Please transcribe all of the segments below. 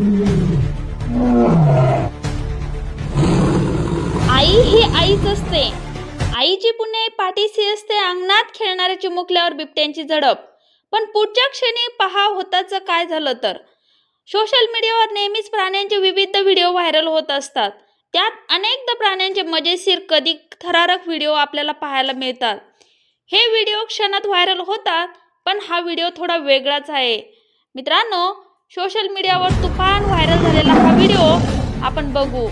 आई ही आईच असते. आईची पुणे पाठीशी असते अंगणात खेळणारे चिमुकल्यावर बिबट्यांची झडप. पण पुढच्या क्षणी पहा होताच काय झालं तर? सोशल मीडियावर नेहमीच प्राण्यांचे विविध व्हिडिओ व्हायरल होत असतात. त्यात अनेकदा प्राण्यांचे मजेशीर कधी थरारक व्हिडिओ आपल्याला पाहायला मिळतात. हे व्हिडिओ क्षणात व्हायरल होतात पण हा व्हिडिओ थोडा वेगळाच आहे. मित्रांनो सोशल मीडियावर तुफान व्हायरल झालेला हा व्हिडिओ आपण बघू.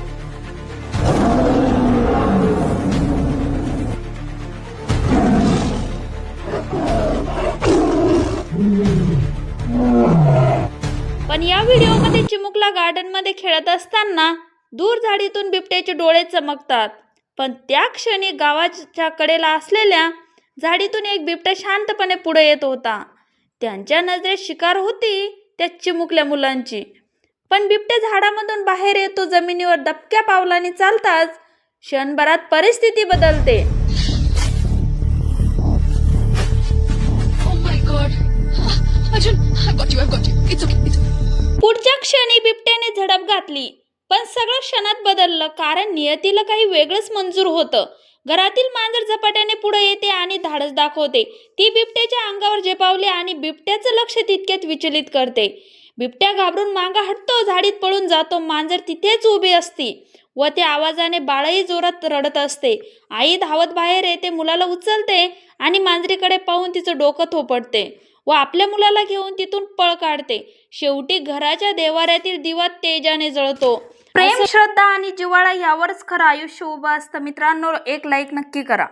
पण या व्हिडिओमध्ये चिमुकला गार्डनमध्ये खेळत असताना दूर झाडीतून बिबट्याचे डोळे चमकतात. पण त्या क्षणी गावाच्या कडेला असलेल्या झाडीतून एक बिबट्या शांतपणे पुढे येत होता. त्यांच्या नजरेत शिकार होती त्या चिमुकल्या मुलांची. पण बिबट्या झाडामधून बाहेर येतो जमिनीवर दबक्या पावलाने चालताच क्षणभरात परिस्थिती बदलते. Oh. पुढच्या क्षणी बिबट्याने झडप घातली पण सगळं क्षणात बदललं कारण नियतीला काही वेगळंच मंजूर होतं. घरातील मांजर झपाट्याने पुढे येते आणि धाडस दाखवते. ती बिबट्याच्या अंगावर झेपावली आणि बिबट्याचं लक्ष तितक्यात विचलित करते. बिबट्या घाबरून मांगा हटतो झाडीत पळून जातो. मांजर तिथेच उभी असती. व त्या आवाजाने बाळही जोरात रडत असते. आई धावत बाहेर येते. मुलाला उचलते आणि मांजरीकडे पाहून तिचं डोकं थोपटते व आपल्या मुलाला घेऊन तिथून पळ काढते. शेवटी घराच्या देवाऱ्यातील दिवा तेजाने जळतो. प्रेम श्रद्धा आणि जिव्हाळा यावरच खरं आयुष्य उभं असतं. मित्रांनो एक लाईक नक्की करा.